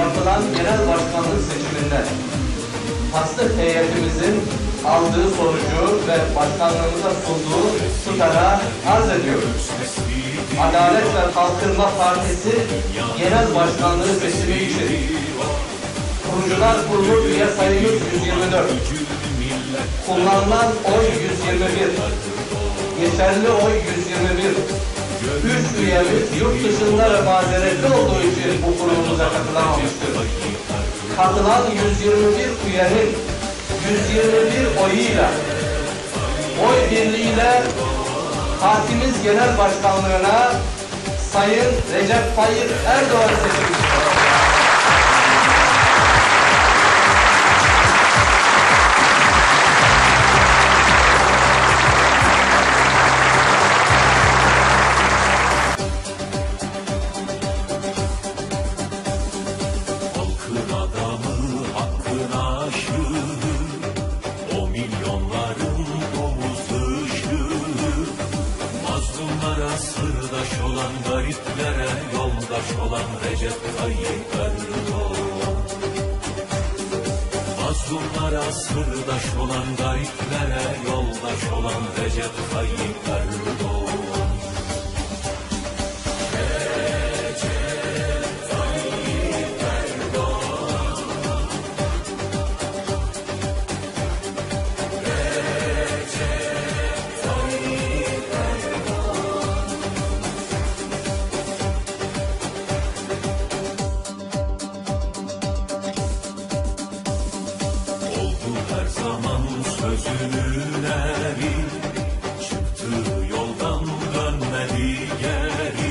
yapılan genel başkanlık seçiminde hasta heyetimizin aldığı sonucu ve başkanlığımıza sunduğu tutara arz ediyoruz. Adalet ve Kalkınma Partisi Genel Başkanlığı seçimi için Kurucular Kurulu üye sayımız 124. Kullanılan oy 121. Geçerli oy 121. Üç üyemiz yurt dışında ve mazeretli olduğu için bu kurulumuza katılamamıştır. Katılan 121 üyenin 121 oyuyla oy birliğiyle partimiz genel başkanlığına Sayın Recep Tayyip Erdoğan seçilmiştir. Gariplere Yoldaş olan Recep Tayyip Erdoğan. Mazlumlara sırdaş olan gariplere Yoldaş olan Recep Tayyip Erdoğan zaman sözünün eri Çıktığı yoldan dönmedi geri.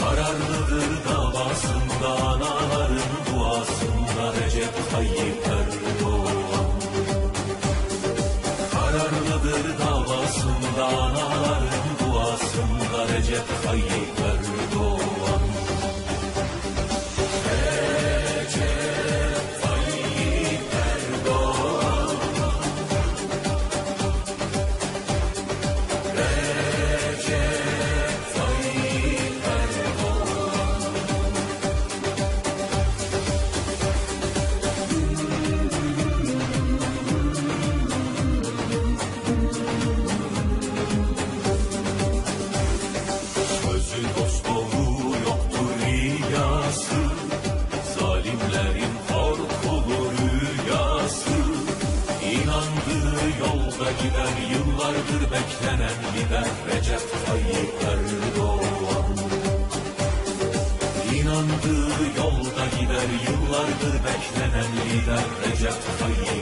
Kararlıdır davasında anaların duasında Recep Tayyip Erdoğan. Kararlıdır davasında anaların duasında Recep Tayyip Erdoğan yolda gider yıllardır beklenen lider Recep Tayyip Erdoğan İnandığı yolda gider yıllardır beklenen lider Recep Tayyip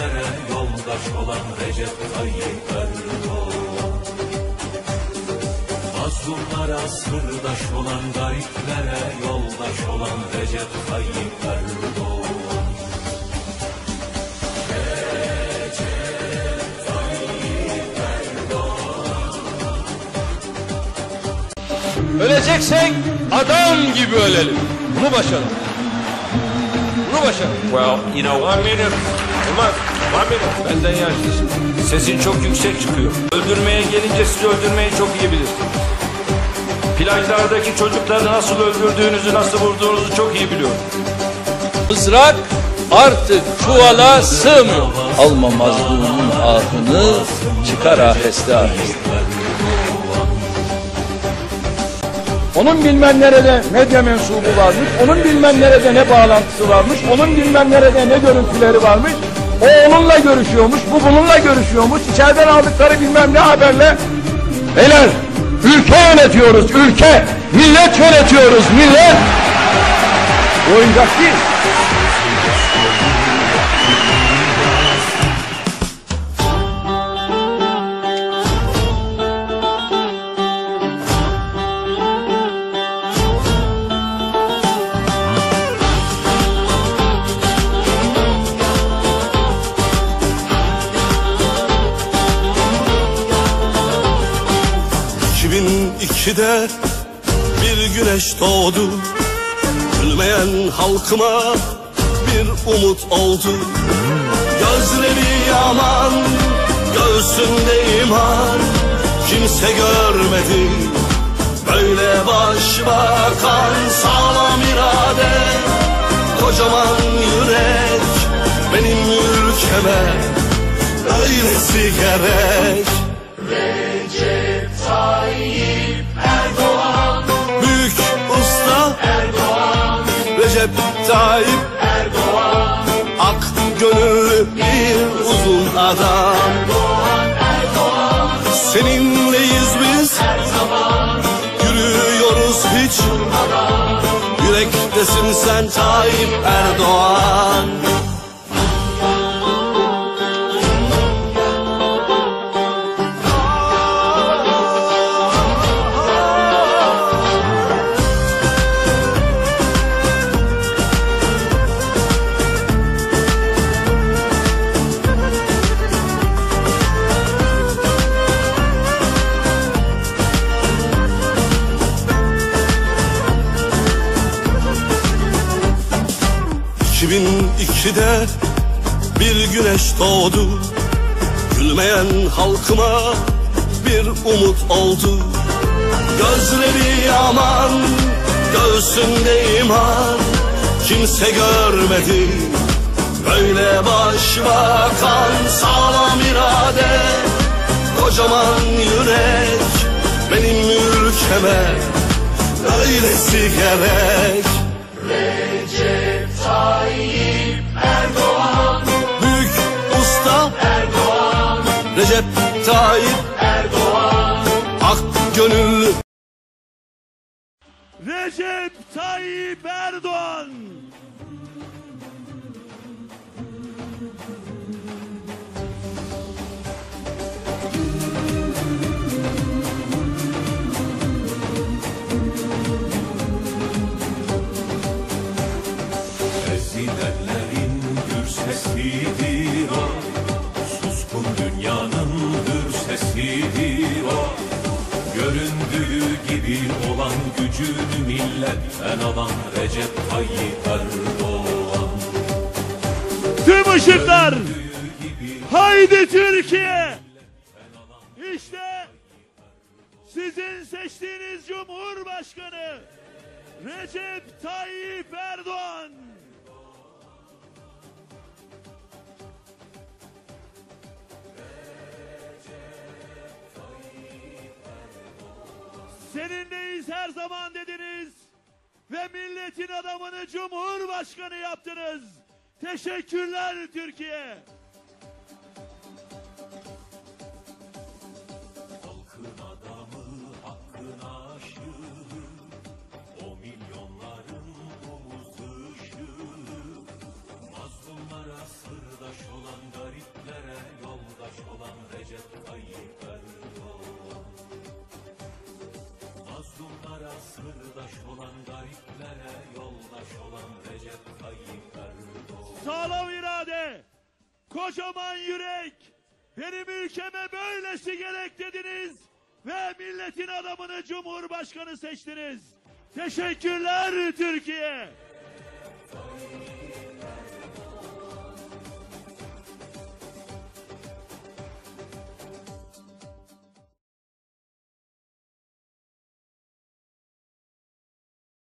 gariplere Yoldaş olan Recep Tayyip Erdoğan Mazlumlara sırdaş olan gariplere yoldaş olan Recep Tayyip Erdoğan Öleceksek adam gibi ölelim. Bunu başaralım. Bunu başaralım. Well, you know, one minute. Umar, one minute. Benden yaşlısın. Sesin çok yüksek çıkıyor. Öldürmeye gelince sizi öldürmeyi çok iyi bilirsiniz. Plajlardaki çocukları nasıl öldürdüğünüzü, nasıl vurduğunuzu çok iyi biliyorum. Mızrak artık çuvala sığmıyor. Alma mazlumun ahını çıkar aheste aheste. Onun bilmem nerede medya mensubu varmış, onun bilmem nerede ne bağlantısı varmış, onun bilmem nerede ne görüntüleri varmış. O onunla görüşüyormuş, bu bununla görüşüyormuş. İçeriden aldıkları bilmem ne haberle. Beyler, ülke yönetiyoruz, ülke. Millet yönetiyoruz, millet. Oyuncak değil. De bir güneş doğdu. Gülmeyen halkıma bir umut oldu. Gözleri yaman, göğsünde iman Kimse görmedi böyle başbakan Sağlam irade, kocaman yürek. Benim ülkeme öylesi gerek. Büyük Recep Tayyip Erdoğan. Ak gönüllü bir uzun adam. Erdoğan Erdoğan Seninleyiz biz. Her zaman Yürüyoruz hiç. Durmadan Yürektesin sen Tayyip Erdoğan de bir güneş doğdu. Gülmeyen halkıma bir umut oldu. Gözleri yaman, göğsünde iman. Kimse görmedi böyle başbakan Sağlam irade, kocaman yürek. Benim ülkeme öylesi gerek. Recep Tayyip Tayyip Erdoğan. Ak gönüllü Recep Tayyip Erdoğan gücünü milletten alan Recep Tayyip Erdoğan. Tüm ışıklar Haydi Türkiye! İşte sizin seçtiğiniz Cumhurbaşkanı Recep Tayyip Erdoğan Seninleyiz her zaman dediniz ve milletin adamını Cumhurbaşkanı yaptınız. Teşekkürler Türkiye. Halkın adamı, hakkın aşığı O milyonların omuz ışığı Mazlumlara sırdaş olan gariplere yoldaş olan Recep Tayyip sağlam irade, kocaman yürek, benim ülkeme böylesi gerek dediniz ve milletin adamını Cumhurbaşkanı seçtiniz. Teşekkürler Türkiye.